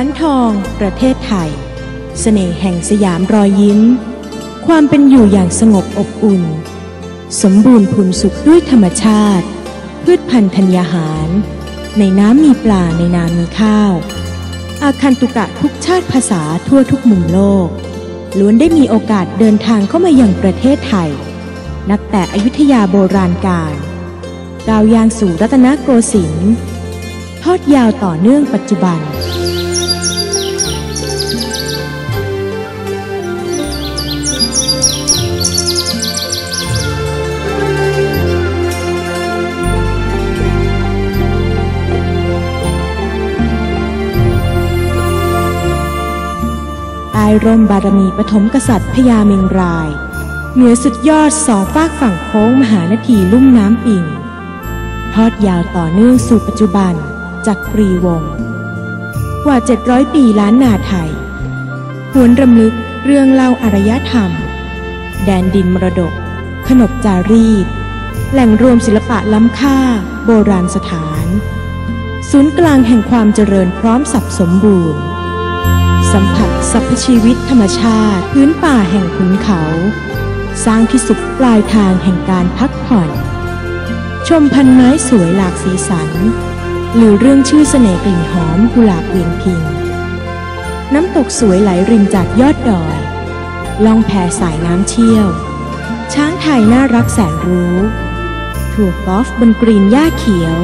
ขวานทอง ประเทศไทยเสน่ห์แห่งสยามรอยยิ้ม ความเป็นอยู่อย่างสงบอบอุ่น สมบูรณ์พูนสุขด้วยธรรมชาติ พืชพันธุ์ธัญญาหาร ในน้ำมีปลาในนามีข้าว อาคันตุกะทุกชาติภาษาทั่วทุกมุมโลก ล้วนได้มีโอกาสเดินทางเข้ามาอยังประเทศไทย นับแต่อยุธยาโบราณกาลก้าวยางสู่รัตนโกสินทร์ทอดยาวต่อเนื่องปัจจุบัน ร่มบารมีปฐมกษัตริย์พญาเมงราย เหนือสุดยอดสองฝากฝั่งโค้งมหานาทีลุ่มน้ำปิงทอดยาวต่อเนื่องสู่ปัจจุบันจากปรีวง กว่า 700 ปีล้านนาไทยหวนรำลึกเรื่องเล่าอารยธรรม แดนดินมรดก ขนบจารีต แหล่งรวมศิลปะล้ำค่า โบราณสถาน ศูนย์กลางแห่งความเจริญพร้อมสับสมบูรณ์ สัมผัสสรรพชีวิตธรรมชาติ พื้นป่าแห่งขุนเขา สร้างที่สุดปลายทางแห่งการพักผ่อน ชมพันไม้สวยหลากสีสัน หรือเรื่องชื่อเสน่ห์กลิ่นหอมกุหลาบเวียงพิง น้ำตกสวยไหลรินจากยอดดอยล่องแพสายน้ำเชี่ยว ช้างไทยน่ารักแสนรู้ถั่วกอล์ฟบนกรีนหญ้าเขียว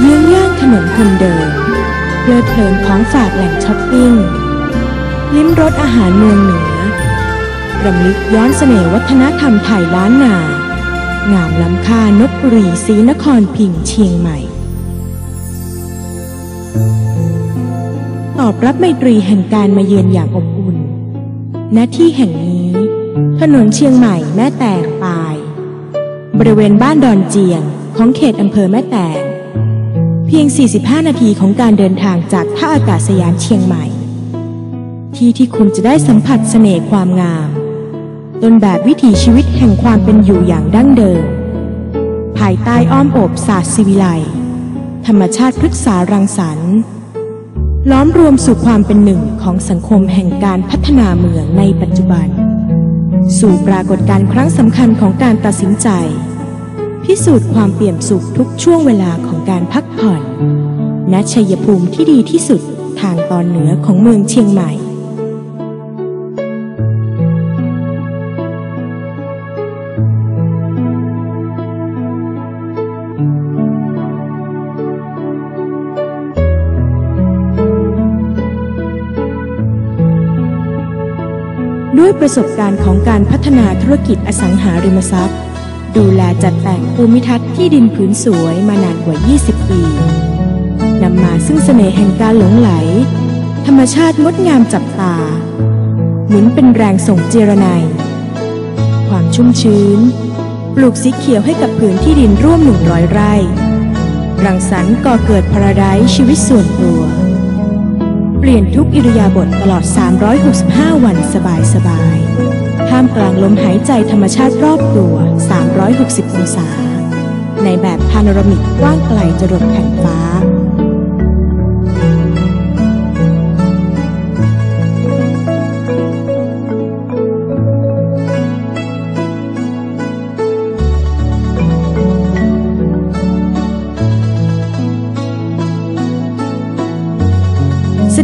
เยื้องย่างถนนคนเดินเพลิดเพลินของฝากแหล่งช้อป ปิ้ง ลิ้มรสอาหารเมืองเหนือรำลึกย้อนเสน่ห์วัฒนธรรมไทยล้านนา งามล้ำค่านกบุรีศรีนครพิงค์เชียงใหม่ ตอบรับไมตรีแห่งการมาเยือนอย่างอบอุ่น ณ ที่แห่งนี้ ถนนเชียงใหม่แม่แตงปาย บริเวณบ้านดอนเจียงของเขตอำเภอแม่แตง พียง 45 นาทีของการเดินทางจากท่าอากาศยานเชียงใหม่ ที่ที่คุณจะได้สัมผัสเสน่ห์ความงาม ต้นแบบวิถีชีวิตแห่งความเป็นอยู่อย่างดั้งเดิม ภายใต้อ้อมอบศาสตร์ศิวิไลธรรมชาติพฤกษารังสรรค์ล้อมรวมสู่ความเป็นหนึ่งของสังคมแห่งการพัฒนาเมืองในปัจจุบัน สู่ปรากฏการณ์ครั้งสำคัญของการตัดสินใจ พิสูจน์ความเปี่ยมสุขทุกช่วงเวลาของการพักผ่อน ณ ชัยภูมิที่ดีที่สุดทางตอนเหนือของเมืองเชียงใหม่ ด้วยประสบการณ์ของการพัฒนาธุรกิจอสังหาริมทรัพย์ ดูแลจัดแต่งภูมิทัศน์ที่ดินผืนสวยมานานกว่า 20 ปีนำมาซึ่งเสน่ห์แห่งการหลงไหล ธรรมชาติงดงามจับตา หมุนเป็นแรงส่งเจรไนยความชุ่มชื้น ปลูกสีเขียวให้กับผืนที่ดินร่วม 100 ไร่ รังสรรค์ก่อเกิดพาราไดชีวิตส่วนตัว เปลี่ยนทุกอิริยาบถตลอด 365 วันสบายๆท่ามกลางลมหายใจธรรมชาติรอบตัว 360 องศา ในแบบพาโนรามิกกว้างไกลจรดแผ่นฟ้า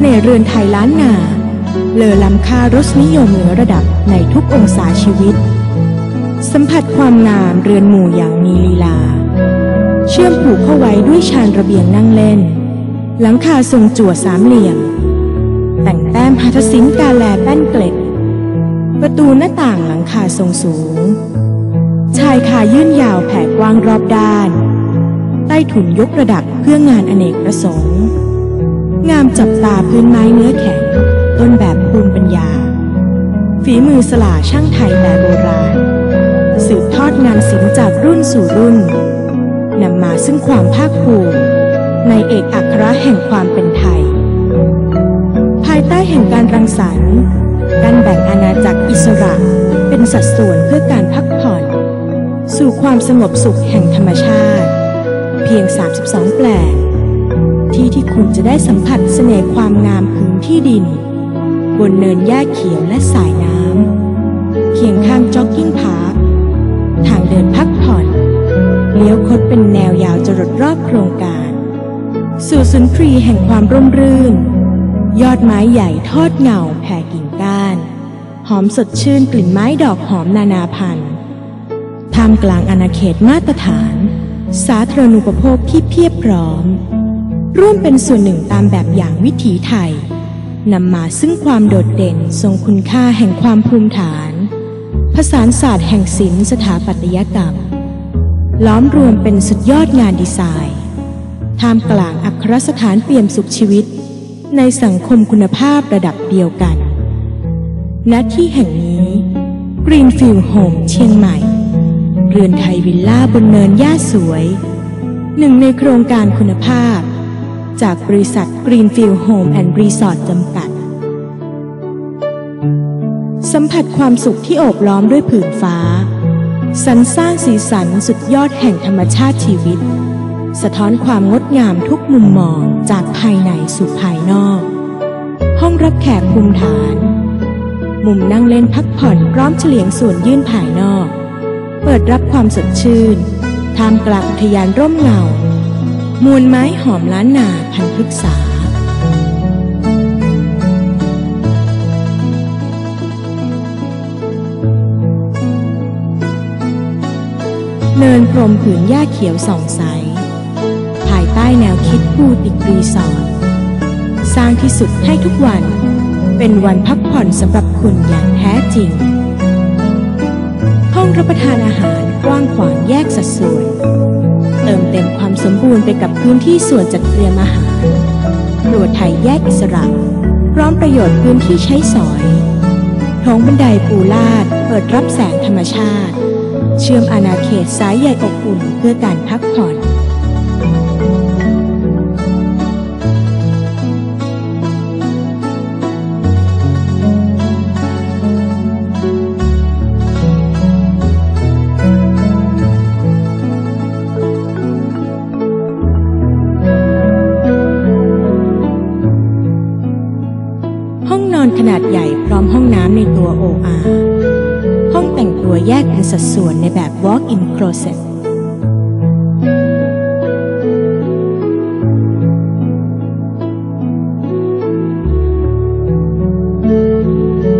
น่ห์เรือนไทยล้านนา เลอล้ำค่ารสนิยมเหนือระดับในทุกองศาชีวิต สัมผัสความงามเรือนหมู่อย่างมีลีลา เชื่อมผูกเข้าไว้ด้วยชานระเบียงนั่งเล่น หลังคาทรงจั่วสามเหลี่ยม แต่งแต้มหัตถศิลป์กาแลแป้นเกล็ด ประตูหน้าต่างหลังคาทรงสูง ชายคายื่นยาวแผ่กว้างรอบด้าน ใต้ถุนยกระดับเพื่องานอเนกประสงค์ งามจับตาพื้นไม้เนื้อแข็ง ต้นแบบภูมิปัญญา ฝีมือสลาช่างไทยแต่โบราณ สืบทอดงานศิลป์จากรุ่นสู่รุ่น นำมาซึ่งความภาคภูมิ ในเอกอัครแห่งความเป็นไทย ภายใต้แห่งการรังสรรค์การแบ่งอาณาจักรอิสระเป็นสัดส่วนเพื่อการพักผ่อน สู่ความสงบสุขแห่งธรรมชาติ เพียง 32 แปลง ที่ที่คุณจะได้สัมผัสเสน่ห์ความงามพื้นที่ดิน บนเนินหญ้าเขียวและสายน้ำเคียงข้างจ็อกกิ้งพาร์คทางเดินพักผ่อน เลี้ยวคดเป็นแนวยาวจรดรอบโครงการ สู่สุนทรีแห่งความร่มรื่น ยอดไม้ใหญ่ทอดเงาแผ่กิ่งก้าน หอมสดชื่นกลิ่นไม้ดอกหอมนานาพันธุ์ท่ามกลางอาณาเขตมาตรฐาน สาธารณูปโภคที่เพียบพร้อม ร่วมเป็นส่วนหนึ่งตามแบบอย่างวิถีไทยนำมาซึ่งความโดดเด่นทรงคุณค่าแห่งความภูมิฐาน ผสานศาสตร์แห่งศิลป์สถาปัตยกรรม ล้อมรวมเป็นสุดยอดงานดีไซน์ท่ามกลางอัครสถานเปี่ยมสุขชีวิต ในสังคมคุณภาพระดับเดียวกัน ณ ที่แห่งนี้ Greenfield Home เชียงใหม่ เรือนไทยวิลล่าบนเนินหญ้าสวย หนึ่งในโครงการคุณภาพ จากบริษัท Greenfield Home and Resort จำกัด สัมผัสความสุขที่โอบล้อมด้วยผืนฟ้า สรรสร้างสีสันสุดยอดแห่งธรรมชาติชีวิต สะท้อนความงดงามทุกมุมมองจากภายในสู่ภายนอก ห้องรับแขกภูมิฐาน มุมนั่งเล่นพักผ่อนพร้อมเฉลียงส่วนยื่นภายนอก เปิดรับความสดชื่นท่ามกลางอุทยานร่มเงา มวลไม้หอมล้านนาพันพฤกษา เนินพรมผืนหญ้าเขียวส่องใส ภายใต้แนวคิดปูติกรีสอร์ทสร้างที่สุดให้ทุกวันเป็นวันพักผ่อนสำหรับคุณอย่างแท้จริง ห้องรับประทานอาหาร ว้างขวางแยกสัดส่วน เติมเต็มความสมบูรณ์ไปกับพื้นที่ส่วนจัดเตรียมอาหารครัวไทยแยกอิสระ พร้อมประโยชน์พื้นที่ใช้สอยโถงบันไดปูลาด เปิดรับแสงธรรมชาติ เชื่อมอาณาเขตสายใยอบอุ่นเพื่อการพักผ่อน อมห้องน้ำในตัว OR ห้องแต่งตัวแยกเป็นสัดส่วนในแบบ walk-in closet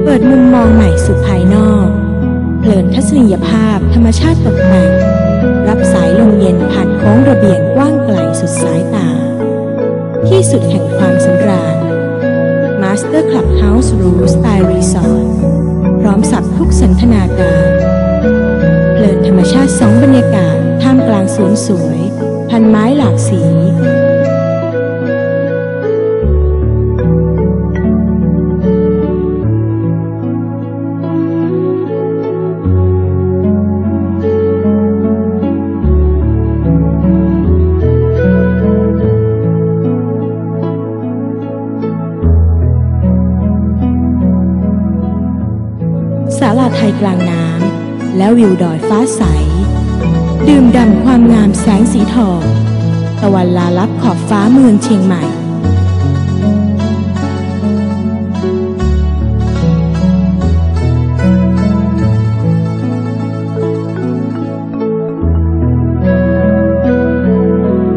เปิดมุมมองใหม่สู่ภายนอก เพลินทัศนียภาพธรรมชาติตกแต่งรับสายลมเย็นผ่านโค้งระเบียงกว้างไกลสุดสายตา ที่สุดแห่งความสำราญ Master Clubhouse Rule Style Resort พร้อมสับทุกสันทนาการเพลินธรรมชาติสองบรรยากาศท่ามกลางสวนสวย พันไม้หลากสี และวิวดอยฟ้าใส ดื่มด่ำความงามแสงสีทอง ตะวันลาลับขอบฟ้าเมืองเชียงใหม่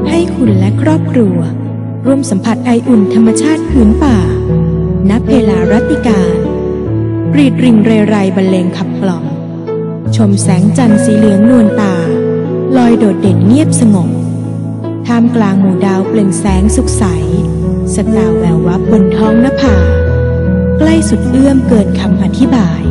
ให้คุณและครอบครัว ร่วมสัมผัสไออุ่นธรรมชาติพื้นป่าณเพลารัตติการปรีดริงเรไรบรรเลงขับกล่อม ชมแสงจันทร์สีเหลืองนวลตา ลอยโดดเด่นเงียบสงบ ท่ามกลางหมู่ดาวเปล่งแสงสุขใส สตาวแวววับบนท้องนภา ใกล้สุดเอื้อมเกินคำอธิบาย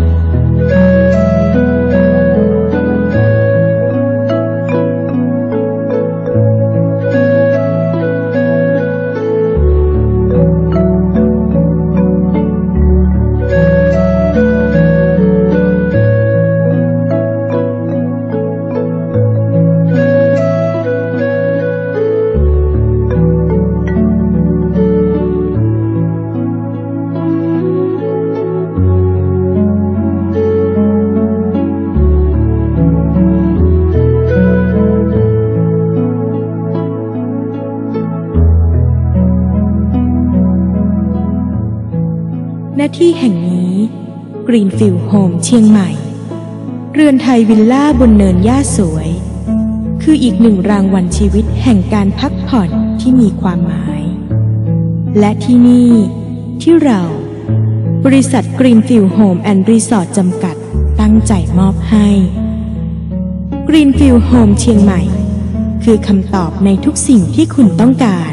ณที่แห่งนี้ Greenfield Home เชียงใหม่ เรือนไทยวิลล่าบนเนินหญ้าสวย คืออีกหนึ่งรางวัลชีวิตแห่งการพักผ่อนที่มีความหมาย และที่นี่ที่เรา บริษัท Greenfield Home and Resort จำกัดตั้งใจมอบให้ Greenfield Home เชียงใหม่ คือคำตอบในทุกสิ่งที่คุณต้องการ